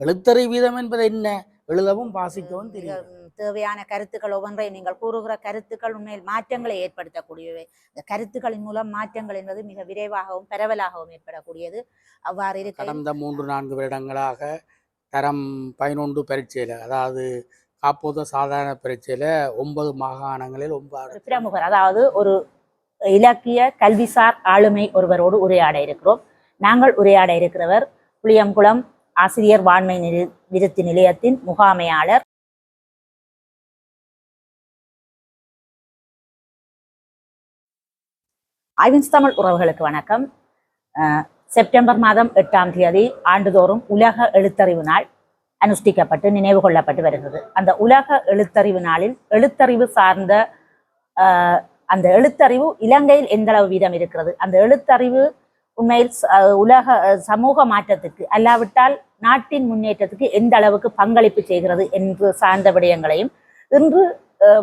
எழுத்தறி வீதம் என்பது என்ன? எழுதவும் வாசிக்கவும் தெரியும். தேவையான கருத்துக்கள் ஒவ்வொன்றை நீங்கள் கூறுகிற கருத்துக்கள் உண்மையில் மாற்றங்களை ஏற்படுத்தக்கூடியவை. இந்த கருத்துக்களின் மூலம் மாற்றங்கள் என்பது மிக விரைவாகவும் பரவலாகவும் ஏற்படக்கூடியது. அவ்வாறு இருக்க கடந்த மூன்று நான்கு வருடங்களாக தரம் பதினொன்று பரீட்சையில் அதாவது காப்போத சாதாரண பரீட்சையில் ஒன்பது மாகாணங்களில் ஒன்பது பிரமுகர் அதாவது ஒரு இலக்கிய கல்விசார் ஆளுமை ஒருவரோடு உரையாட இருக்கிறோம். நாங்கள் உரையாட இருக்கிறவர் புளியங்குளம் ஆசிரியர் வாண்மை விருத்தி நிலையத்தின் முகாமையாளர் ஐவின்ஸ் தமிழ் உறவுகளுக்கு வணக்கம். செப்டம்பர் மாதம் எட்டாம் தேதி ஆண்டுதோறும் உலக எழுத்தறிவு நாள் அனுஷ்டிக்கப்பட்டு நினைவு கொள்ளப்பட்டு வருகிறது. அந்த உலக எழுத்தறிவு நாளில் எழுத்தறிவு சார்ந்த ஆஹ், அந்த எழுத்தறிவு இலங்கையில் எந்த அளவு வீதம் இருக்கிறது? அந்த எழுத்தறிவு உண்மையில் உலக சமூக மாற்றத்துக்கு அல்லாவிட்டால் நாட்டின் முன்னேற்றத்துக்கு எந்த அளவுக்கு பங்களிப்பு செய்கிறது என்று சார்ந்த விடயங்களையும் இன்று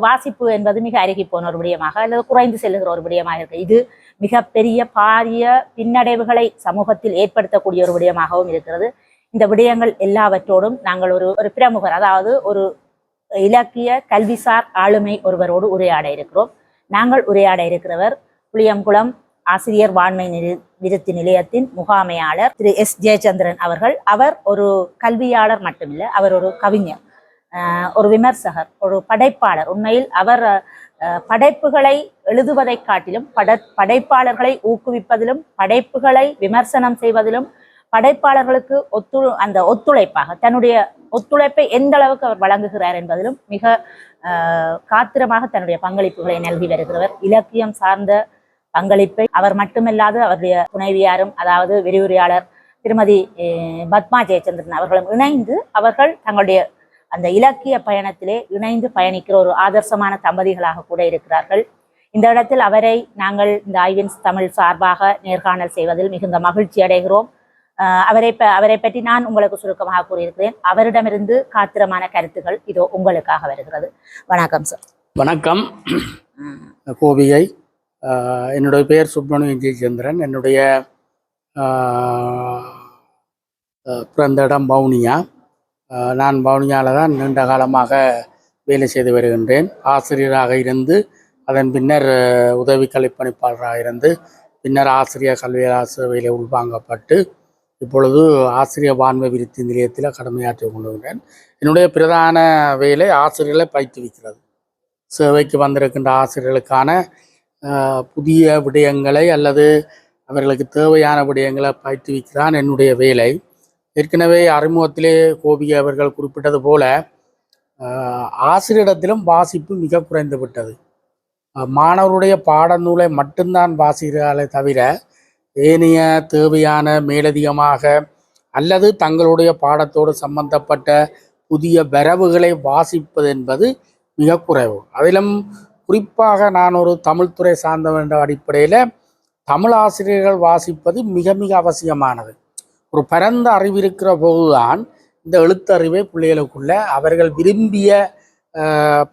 வாசிப்பு என்பது மிக அருகி போன ஒரு விடயமாக அல்லது குறைந்து செல்லுகிற ஒரு விடயமாக இருக்கு. இது மிகப்பெரிய பாரிய பின்னடைவுகளை சமூகத்தில் ஏற்படுத்தக்கூடிய ஒரு விடயமாகவும் இருக்கிறது. இந்த விடயங்கள் எல்லாவற்றோடும் நாங்கள் ஒரு ஒரு பிரமுகர் அதாவது ஒரு இலக்கிய கல்விசார் ஆளுமை ஒருவரோடு உரையாட இருக்கிறோம். நாங்கள் உரையாட இருக்கிறவர் புளியங்குளம் ஆசிரியர் வான்மை விருத்தி நிலையத்தின் முகாமையாளர் திரு எஸ். ஜெயச்சந்திரன் அவர்கள். அவர் ஒரு கல்வியாளர் மட்டுமில்லை அவர் ஒரு கவிஞர் ஒரு விமர்சகர் ஒரு படைப்பாளர். உண்மையில் அவர் படைப்புகளை எழுதுவதைக் காட்டிலும் பட படைப்பாளர்களை ஊக்குவிப்பதிலும் படைப்புகளை விமர்சனம் செய்வதிலும் படைப்பாளர்களுக்கு ஒத்து அந்த ஒத்துழைப்பாக தன்னுடைய ஒத்துழைப்பை எந்த அளவுக்கு அவர் வழங்குகிறார் என்பதிலும் மிக காத்திரமாக தன்னுடைய பங்களிப்புகளை நல்கி வருகிறவர். இலக்கியம் சார்ந்த பங்களிப்பை அவர் மட்டுமல்லாது அவருடைய துணைவியாரும் அதாவது விரிவுரையாளர் திருமதி பத்மா ஜெயச்சந்திரன் அவர்களும் இணைந்து அவர்கள் தங்களுடைய அந்த இலக்கிய பயணத்திலே இணைந்து பயணிக்கிற ஒரு ஆதர்சமான தம்பதிகளாக கூட இருக்கிறார்கள். இந்த இடத்தில் அவரை நாங்கள் இந்த ஐவின்ஸ் தமிழ் சார்பாக நேர்காணல் செய்வதில் மிகுந்த மகிழ்ச்சி அடைகிறோம். அவரை ப- அவரை பற்றி நான் உங்களுக்கு சுருக்கமாக கூறியிருக்கிறேன். அவரிடமிருந்து காத்திரமான கருத்துக்கள் இதோ உங்களுக்காக வருகிறது. வணக்கம் சார். வணக்கம். ஆஹ் என்னுடைய பெயர் சுப்பிரமணியன் ஜெயச்சந்திரன் என்னுடைய பிறந்த இடம் பவுனியா நான் பவுனியாவில் தான் நீண்ட காலமாக வேலை செய்து வருகின்றேன். ஆசிரியராக இருந்து அதன் பின்னர் உதவி கலைப்பணிப்பாளராக இருந்து பின்னர் ஆசிரியர் கல்வியாளர் வேலை உள்வாங்கப்பட்டு இப்பொழுது ஆசிரியர் வான்மை விருத்தி நிலையத்தில் கடமையாற்றி கொண்டிருக்கிறேன். என்னுடைய பிரதான வேலை ஆசிரியர்களை பயிற்றுவிக்கிறது. சேவைக்கு வந்திருக்கின்ற ஆசிரியர்களுக்கான புதிய விடயங்களை அல்லது அவர்களுக்கு தேவையான விடயங்களை பயிற்றுவிக்கிறான் என்னுடைய வேலை. ஏற்கனவே அறிமுகத்திலே கோபி அவர்கள் குறிப்பிட்டது போல ஆசிரியரிடத்திலும் வாசிப்பு மிக குறைந்து விட்டது. மாணவருடைய பாடநூலை மட்டும்தான் வாசிக்கிறார்களே தவிர ஏனைய தேவையான மேலதிகமாக அல்லது தங்களுடைய பாடத்தோடு சம்பந்தப்பட்ட புதிய வரவுகளை வாசிப்பது என்பது மிக குறைவு. அதிலும் குறிப்பாக நான் ஒரு தமிழ்துறை சார்ந்தவன் என்ற அடிப்படையில் தமிழ் ஆசிரியர்கள் வாசிப்பது மிக மிக அவசியமானது. ஒரு பரந்த அறிவு இருக்கிற போதுதான் இந்த எழுத்தறிவை பிள்ளைகளுக்குள்ள அவர்கள் விரும்பிய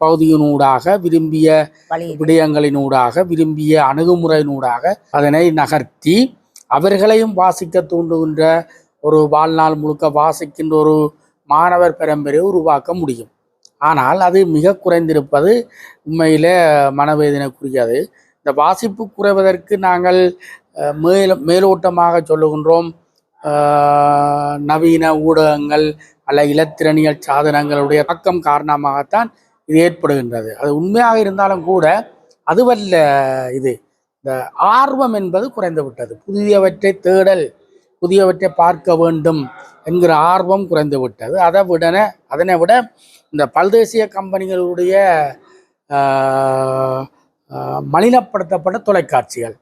பகுதியினூடாக விரும்பிய விடயங்களினூடாக விரும்பிய அணுகுமுறையினூடாக அதனை நகர்த்தி அவர்களையும் வாசிக்க தூண்டுகின்ற ஒரு வாழ்நாள் முழுக்க வாசிக்கின்ற ஒரு மாணவர் பரம்பரையை உருவாக்க முடியும். ஆனால் அது மிக குறைந்திருப்பது உண்மையிலே மனவேதனைக்குரியது இந்த வாசிப்பு குறைவதற்கு நாங்கள் மேல் மேலோட்டமாக சொல்லுகின்றோம். நவீன ஊடகங்கள் அல்ல இலத்திரனியல் சாதனங்களுடைய பக்கம் காரணமாகத்தான் இது ஏற்படுகின்றது. அது உண்மையாக இருந்தாலும் கூட அதுவல்ல இது. இந்த ஆர்வம் என்பது குறைந்து விட்டது புதியவற்றை தேடல் புதியவற்றை பார்க்க வேண்டும் என்கிற ஆர்வம் குறைந்து விட்டது அதை விடன அதனை விட இந்த பல்தேசிய கம்பெனிகளுடைய மலினப்படுத்தப்பட்ட தொலைக்காட்சிகள்.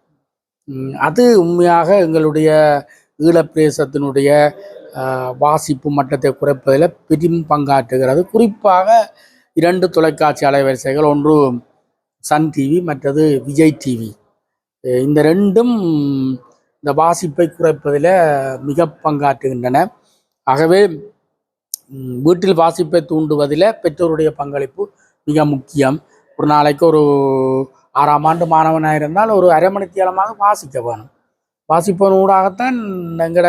அது உண்மையாக எங்களுடைய ஈழப்பிரதேசத்தினுடைய வாசிப்பு மட்டத்தை குறைப்பதில் பெரும் பங்காற்றுகிறது. குறிப்பாக இரண்டு தொலைக்காட்சி அலைவரிசைகள் ஒன்று சன் டிவி மற்றது விஜய் டிவி. இந்த ரெண்டும் இந்த வாசிப்பை குறைப்பதில் மிக பங்காற்றுகின்றன. ஆகவே வீட்டில் வாசிப்பை தூண்டுவதில் பெற்றோருடைய பங்களிப்பு மிக முக்கியம். ஒரு நாளைக்கு ஒரு ஆறாம் ஆண்டு மாணவனாக இருந்தால் ஒரு அரை மணித்தியாலமாக வாசிக்க வேணும். வாசிப்பதன் ஊடாகத்தான் எங்களோட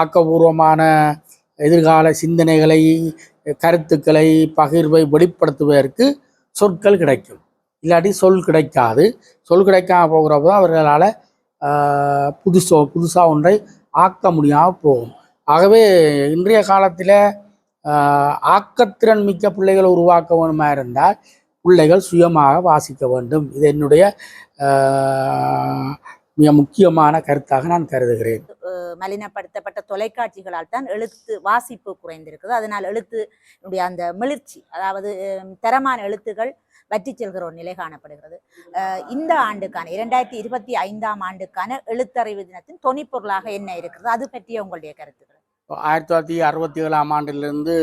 ஆக்கபூர்வமான எதிர்கால சிந்தனைகளை கருத்துக்களை பகிர்வை வெளிப்படுத்துவதற்கு சொற்கள் கிடைக்கும். இல்லாட்டி சொல் கிடைக்காது. சொல் கிடைக்காம போகிறப்போ அவர்களால் புதுசோ புதுசாக ஒன்றை ஆக்க முடியாமல் போகும். ஆகவே இன்றைய காலத்தில் ஆக்கத்திறன் மிக்க பிள்ளைகளை உருவாக்க வேணுமா இருந்தால் பிள்ளைகள் சுயமாக வாசிக்க வேண்டும். இது என்னுடைய மிக முக்கியமான கருத்தாக நான் கருதுகிறேன். மலினப்படுத்தப்பட்ட தொலைக்காட்சிகளால் தான் எழுத்து வாசிப்பு குறைந்திருக்குது. அதனால் எழுத்துடைய அந்த மிளிர்ச்சி அதாவது தரமான எழுத்துகள் வற்றி செல்கிற ஒரு நிலை காணப்படுகிறது. இந்த ஆண்டுக்கான இரண்டாயிரத்தி இருபத்தி ஐந்தாம் ஆண்டுக்கான எழுத்தறிவு தினத்தின் தொனிப்பொருளாக என்ன இருக்கிறது? அது பற்றிய உங்களுடைய கருத்துக்கள். ஆயிரத்தி தொள்ளாயிரத்தி அறுபத்தி ஏழாம் ஆண்டிலிருந்து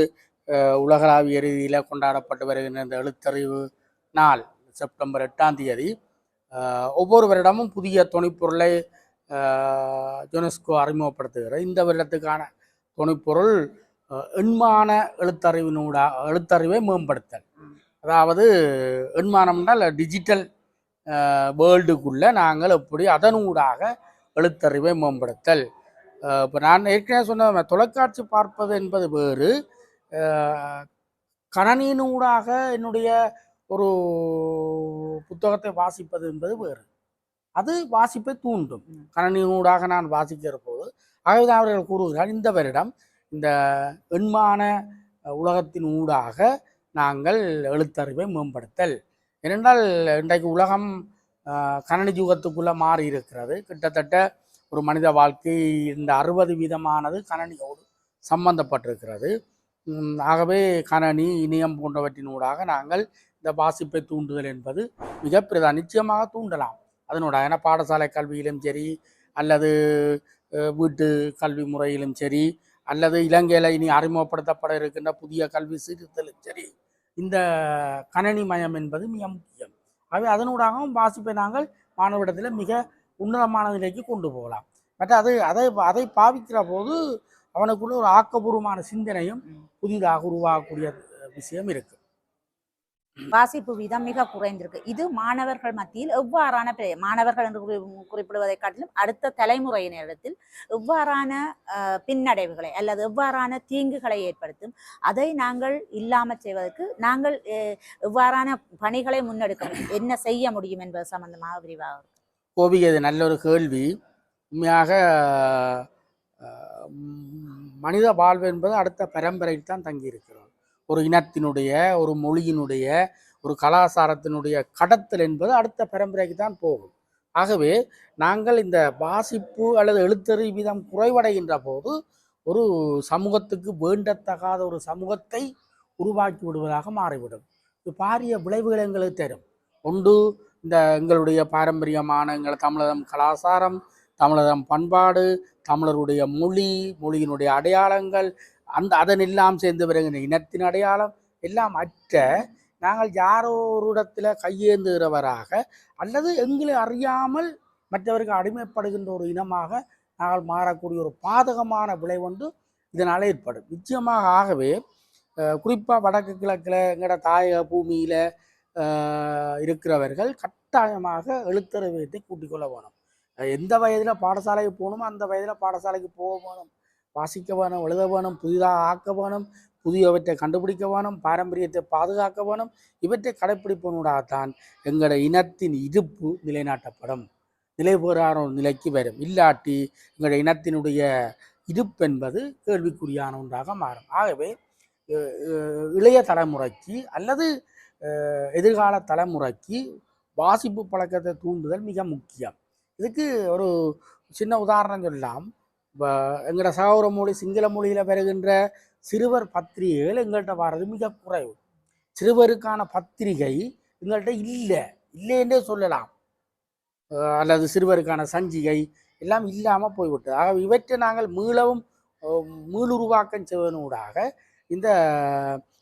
உலகளாவிய ரீதியில் கொண்டாடப்பட்டு வருகின்ற இந்த எழுத்தறிவு நாள் செப்டம்பர் எட்டாம் தேதி ஒவ்வொரு வருடமும் புதிய துணைப்பொருளை யுனெஸ்கோ அறிமுகப்படுத்துகிறது. இந்த வருடத்துக்கான துணைப்பொருள் எண்மான எழுத்தறிவினூடா எழுத்தறிவை மேம்படுத்தல். அதாவது எண்மானம் என்றால் டிஜிட்டல் வேர்ல்டுக்குள்ளே நாங்கள் எப்படி அதனூடாக எழுத்தறிவை மேம்படுத்தல். இப்போ நான் ஏற்கனவே சொன்ன தொலைக்காட்சி பார்ப்பது என்பது வேறு. கணனியினூடாக என்னுடைய ஒரு புத்தகத்தை வாசிப்பது என்பது வேறு. அது வாசிப்பை தூண்டும். கணனியினூடாக நான் வாசிக்கிற போது ஆகவே அவர்கள் கூறுகிறார் இந்த வருடம் இந்த எண்மான உலகத்தின் ஊடாக நாங்கள் எழுத்தறிவை மேம்படுத்தல். ஏனென்றால் இன்றைக்கு உலகம் கணனி யுகத்துக்குள்ளே மாறி இருக்கிறது கிட்டத்தட்ட ஒரு மனித வாழ்க்கை இந்த அறுபது வீதமானது கணனியோடு சம்பந்தப்பட்டிருக்கிறது. ஆகவே கணனி இணையம் போன்றவற்றினூடாக நாங்கள் இந்த வாசிப்பை தூண்டுதல் என்பது மிக பிரதான் நிச்சயமாக தூண்டலாம். அதனூடாக ஏன்னா பாடசாலை கல்வியிலும் சரி அல்லது வீட்டு கல்வி முறையிலும் சரி அல்லது இலங்கையில் இனி அறிமுகப்படுத்தப்பட இருக்கின்ற புதிய கல்வி சீர்திருத்தலும் சரி இந்த கணனி மயம் என்பது மிக முக்கியம். ஆகவே அதனூடாகவும் வாசிப்பை நாங்கள் மாணவரிடத்தில் மிக உன்னதமான நிலைக்கு கொண்டு போகலாம். மற்ற அது அதை அதை பாவிக்கிற போது அவனுக்குள்ள ஒரு ஆக்கபூர்வமான சிந்தனையும். புதிதாக உருவாகக்கூடிய விஷயம் இருக்கு. வாசிப்பு வீதம் மிக குறைந்திருக்கு. இது மாணவர்கள் மத்தியில் எவ்வாறான மாணவர்கள் என்று குறிப்பிடுவதை காட்டிலும் அடுத்த தலைமுறையினரிடத்தில் எவ்வாறான பின்னடைவுகளை அல்லது எவ்வாறான தீங்குகளை ஏற்படுத்தும் அதை நாங்கள் இல்லாமல் செய்வதற்கு நாங்கள் எவ்வாறான பணிகளை முன்னெடுக்க என்ன செய்ய முடியும் என்பது சம்பந்தமாக விரிவாக கோபிகை இது நல்ல ஒரு கேள்வி. உண்மையாக மனித வாழ்வு என்பது அடுத்த பரம்பரையில் தான் தங்கியிருக்கிறோம். ஒரு இனத்தினுடைய ஒரு மொழியினுடைய ஒரு கலாச்சாரத்தினுடைய கடத்தல் என்பது அடுத்த பரம்பரைக்கு தான் போகும். ஆகவே நாங்கள் இந்த வாசிப்பு அல்லது எழுத்தறி வீதம் குறைவடைகின்ற போது ஒரு சமூகத்துக்கு வேண்டத்தகாத ஒரு சமூகத்தை உருவாக்கி விடுவதாக மாறிவிடும். இது பாரிய விளைவுகள் எங்களுக்கு தரும். ஒன்று இந்த எங்களுடைய பாரம்பரியமான எங்கள் தமிழகம் கலாச்சாரம் தமிழகம் பண்பாடு தமிழருடைய மொழி மொழியினுடைய அடையாளங்கள் அந்த அதன் எல்லாம் சேர்ந்து பிறகு இனத்தின் அடையாளம் எல்லாம் அற்ற நாங்கள் யாரோ ஒரு இடத்துல கையேந்துகிறவராக அல்லது எங்களை அறியாமல் மற்றவருக்கு அடிமைப்படுகின்ற ஒரு இனமாக நாங்கள் மாறக்கூடிய ஒரு பாதகமான விளை ஒன்று இதனால் ஏற்படும். நிச்சயமாக ஆகவே குறிப்பாக வடக்கு கிழக்கில் எங்களோட தாயக பூமியில் இருக்கிறவர்கள் கட்டாயமாக எழுத்தறிவியத்தை கூட்டிக் கொள்ள வேணும். எந்த வயதில் பாடசாலைக்கு போகணுமோ அந்த வயதில் பாடசாலைக்கு போக வேணும். வாசிக்க வேணும் எழுத வேணும் புதிதாக ஆக்க வேணும் புதியவற்றை கண்டுபிடிக்க வேணும் பாரம்பரியத்தை பாதுகாக்க வேணும் இவற்றை கடைப்பிடிப்பனூடாகத்தான் எங்களோட இனத்தின் இருப்பு நிலைநாட்டப்படும். நிலை பெறான ஒரு நிலைக்கு வரும். இல்லாட்டி எங்களோட இனத்தினுடைய இருப்பு என்பது கேள்விக்குறியான ஒன்றாக மாறும். ஆகவே இளைய தலைமுறைக்கு அல்லது எதிர்கால தலைமுறைக்கு வாசிப்பு பழக்கத்தை தூண்டுதல் மிக முக்கியம். இதுக்கு ஒரு சின்ன உதாரணம் சொல்லலாம். எங்களோட சகோதர மொழி சிங்கள மொழியில் வருகின்ற சிறுவர் பத்திரிகைகள் எங்கள்கிட்ட வர்றது மிக குறைவு. சிறுவருக்கான பத்திரிகை எங்கள்கிட்ட இல்லை. இல்லைன்றே சொல்லலாம். அல்லது சிறுவருக்கான சஞ்சிகை எல்லாம் இல்லாமல் போய்விட்டது ஆக இவற்றை நாங்கள் மீளவும் மீளுருவாக்கம் செய்வதனூடாக இந்த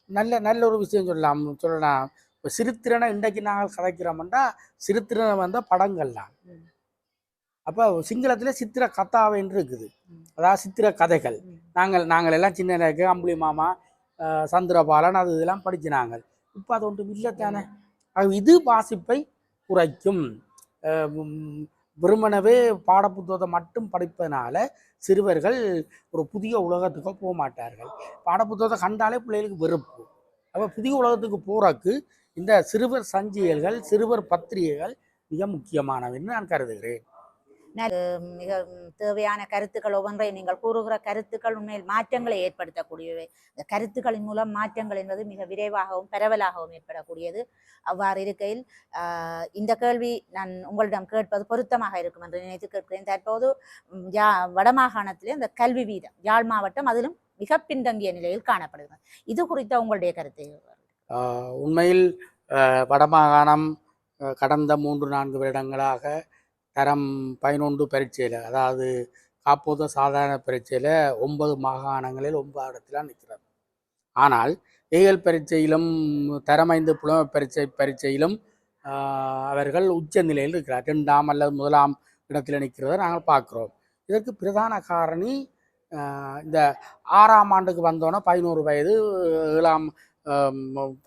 நல்ல நல்ல ஒரு விஷயம் சொல்லலாம் சொல்லலாம். இப்போ சிறுத்திறனை இன்றைக்கு நாங்கள் கதைக்கிறோம்னா சிறுத்திறனை வந்த படங்கள்லாம். அப்போ சிங்களத்தில் சித்திர கத்தாவைன்னு இருக்குது. அதாவது சித்திர கதைகள். நாங்கள் நாங்கள் எல்லாம் சின்ன நேக்கு அம்புலி மாமா சந்திரபாலன் அது இதெல்லாம் படிச்சு நாங்கள் இப்போ அது ஒன்றும் இல்லை தானே ஆக இது வாசிப்பை குறைக்கும். வெறுமனவே பாடப்புத்தகத்தை மட்டும் படிப்பதனால சிறுவர்கள் ஒரு புதிய உலகத்துக்கு போக மாட்டார்கள். பாடப்புத்தகத்தை கண்டாலே பிள்ளைகளுக்கு வெறுப்பு. அப்போ புதிய உலகத்துக்கு போறதுக்கு இந்த சிறுவர் சஞ்சியல்கள் சிறுவர் பத்திரிகைகள் மிக முக்கியமானவைன்னு நான் கருதுகிறேன். மிக தேவையான கருத்துக்கள் ஒவ்வொன்றையும் நீங்கள் கூறுகிற கருத்துக்கள் உண்மையில் மாற்றங்களை ஏற்படுத்தக்கூடியவை. இந்த கருத்துக்களின் மூலம் மாற்றங்கள் என்பது மிக விரைவாகவும் பரவலாகவும் ஏற்படக்கூடியது. அவ்வாறு இருக்கையில் ஆஹ், இந்த கேள்வி நான் உங்களிடம் கேட்பது பொருத்தமாக இருக்கும் என்று நினைத்து கேட்கிறேன். தற்போது யா வடமாகாணத்திலே இந்த கல்வி வீதம் யாழ் மாவட்டம் அதிலும் மிக பின்தங்கிய நிலையில் காணப்படுகிறது. இது குறித்த உங்களுடைய கருத்து. ஆஹ் உண்மையில் ஆஹ் வடமாகாணம் கடந்த மூன்று நான்கு வருடங்களாக தரம் பதினொன்று பரீட்சையில் அதாவது காப்போத சாதாரண பரீட்சையில் ஒன்பது மாகாணங்களில் ஒன்பது இடத்துல ஆனால் ஏஎல் பரீட்சையிலும் தரம் ஐந்து புலமை பரீட்சை பரீட்சையிலும் அவர்கள் உச்ச நிலையில் இருக்கிறார். ரெண்டாம் அல்லது முதலாம் இடத்தில் நிற்கிறத நாங்கள் பார்க்குறோம். இதற்கு பிரதான காரணி இந்த ஆறாம் ஆண்டுக்கு வந்தோன்னே பதினோரு வயது ஏழாம்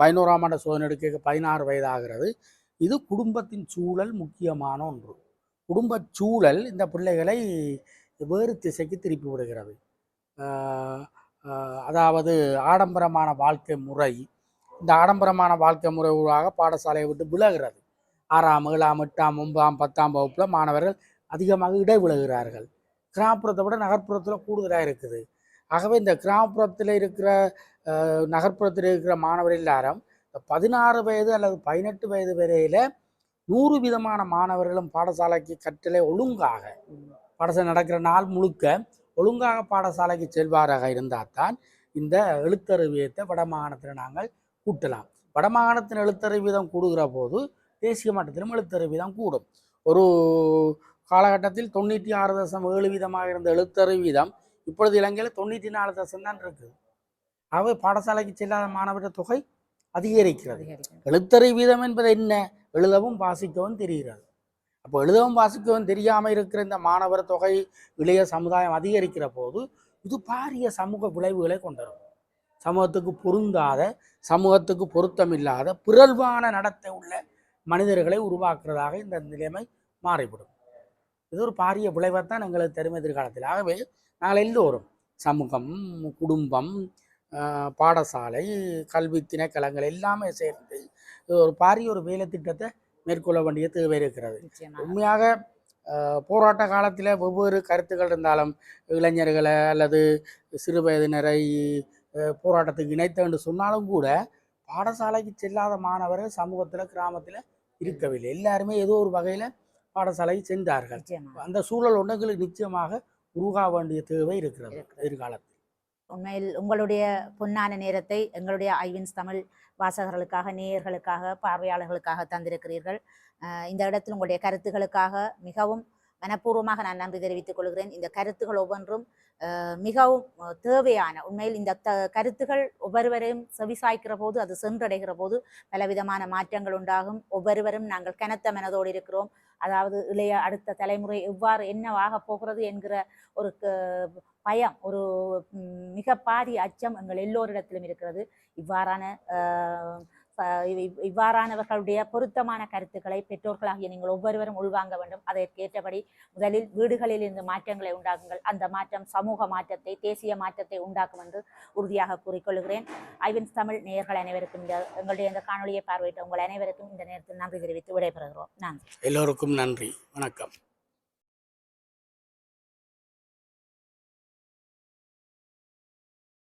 பதினோராம் ஆண்டு சோதனை எடுக்க பதினாறு வயது ஆகிறது. இது குடும்பத்தின் சூழல் முக்கியமான ஒன்று. குடும்ப சூழல் இந்த பிள்ளைகளை வேறு திசைக்கு திருப்பி விடுகிறது. அதாவது ஆடம்பரமான வாழ்க்கை முறை இந்த ஆடம்பரமான வாழ்க்கை முறை ஊடாக பாடசாலையை விட்டு விலகிறது. ஆறாம் ஏழாம் எட்டாம் ஒன்பதாம் பத்தாம் வகுப்பில் மாணவர்கள் அதிகமாக இடைவிலகிறார்கள் கிராமப்புறத்தை விட நகர்ப்புறத்தில் கூடுதலாக இருக்குது. ஆகவே இந்த கிராமப்புறத்தில் இருக்கிற நகர்ப்புறத்தில் இருக்கிற மாணவர் எல்லாரும் பதினாறு வயது அல்லது பதினெட்டு வயது வரையில் நூறு விதமான மாணவர்களும் பாடசாலைக்கு கற்றலை ஒழுங்காக பாடசாலை நடக்கிற நாள் முழுக்க ஒழுங்காக பாடசாலைக்கு செல்வாராக இருந்தால் தான் இந்த எழுத்தறிவியத்தை வடமாகாணத்தில் நாங்கள் கூட்டலாம். வடமாகாணத்தின் எழுத்தறிவு வீதம் கூடுகிற போது தேசிய மட்டத்திலும் எழுத்தறிவு வீதம் கூடும். ஒரு காலகட்டத்தில் தொண்ணூற்றி ஆறு தசம் ஏழு வீதமாக இருந்த எழுத்தறிவு வீதம் இப்பொழுது இலங்கையில் தொண்ணூற்றி நாலு தசம் தான் இருக்குது. ஆகவே பாடசாலைக்கு செல்லாத மாணவர்கள் தொகை அதிகரிக்கிறது. எழுத்தறிவு வீதம் என்பது என்ன? எழுதவும் வாசிக்கவும் தெரிகிறது. அப்போ எழுதவும் வாசிக்கவும் தெரியாமல் இருக்கிற இந்த மாணவர் தொகை இளைய சமுதாயம் அதிகரிக்கிற போது இது பாரிய சமூக விளைவுகளை கொண்டுவரும் சமூகத்துக்கு பொருந்தாத சமூகத்துக்கு பொருத்தமில்லாத பிறழ்வான நடத்தை உள்ள மனிதர்களை உருவாக்குறதாக இந்த நிலைமை மாறிவிடும். இது ஒரு பாரிய விளைவைத்தான் எங்களுக்கு தரும் எதிர்காலத்தில். ஆகவே நாங்கள் எல்லோரும் சமூகம் குடும்பம் பாடசாலை கல்வி திணைக்களங்கள் எல்லாமே சேர்ந்து ஒரு பாரிய ஒரு வேலை திட்டத்தை மேற்கொள்ள வேண்டிய தேவை இருக்கிறது. உண்மையாக போராட்ட காலத்தில் வெவ்வேறு கருத்துக்கள் இருந்தாலும் இளைஞர்களை அல்லது சிறு வயதினரை போராட்டத்துக்கு இணைத்த என்று சொன்னாலும் கூட பாடசாலைக்கு செல்லாத மாணவர்கள் சமூகத்தில் கிராமத்தில் இருக்கவில்லை. எல்லாருமே ஏதோ ஒரு வகையில் பாடசாலைக்கு சென்றார்கள். அந்த சூழல் ஒன்றுங்களுக்கு நிச்சயமாக உருகா வேண்டிய தேவை இருக்கிறது. எதிர்காலத்தில். உண்மையில் உங்களுடைய பொன்னான நேரத்தை எங்களுடைய ஐவின்ஸ் தமிழ் வாசகர்களுக்காக நேயர்களுக்காக பார்வையாளர்களுக்காக தந்திருக்கிறீர்கள். இந்த இடத்தில் உங்களுடைய கருத்துக்களுக்காக மிகவும் மனப்பூர்வமாக நான் நன்றி தெரிவித்துக் கொள்கிறேன். இந்த கருத்துக்கள் ஒவ்வொன்றும் மிகவும் தேவையான உண்மையில் இந்த த கருத்துகள் ஒவ்வொருவரையும் செவிசாய்க்கிற போது அது சென்றடைகிற போது பலவிதமான மாற்றங்கள் உண்டாகும். ஒவ்வொருவரும் நாங்கள் கனத்த மனதோடு இருக்கிறோம். அதாவது இளைய அடுத்த தலைமுறை எவ்வாறு என்னவாக போகிறது என்கிற ஒரு க- பயம் ஒரு மிக பாதி அச்சம் எங்கள் எல்லோரிடத்திலும் இருக்கிறது. இவ்வாறான இவ்- இவ்வாறானவர்களுடைய பொருத்தமான கருத்துக்களை பெற்றோர்களாகிய நீங்கள் ஒவ்வொருவரும் உள்வாங்க வேண்டும். அதற்கேற்றபடி முதலில் வீடுகளில் இருந்து மாற்றங்களை உண்டாக்குங்கள். அந்த மாற்றம் சமூக மாற்றத்தை தேசிய மாற்றத்தை உண்டாக்கும் என்று உறுதியாக கூறிக்கொள்கிறேன். ஐவின்ஸ் தமிழ் நேயர்கள் அனைவருக்கும் இந்த எங்களுடைய இந்த காணொலியை பார்வையிட்ட உங்கள் அனைவருக்கும் இந்த நேரத்தில் நன்றி தெரிவித்து விடைபெறுகிறோம். நன்றி. எல்லோருக்கும் நன்றி. வணக்கம்.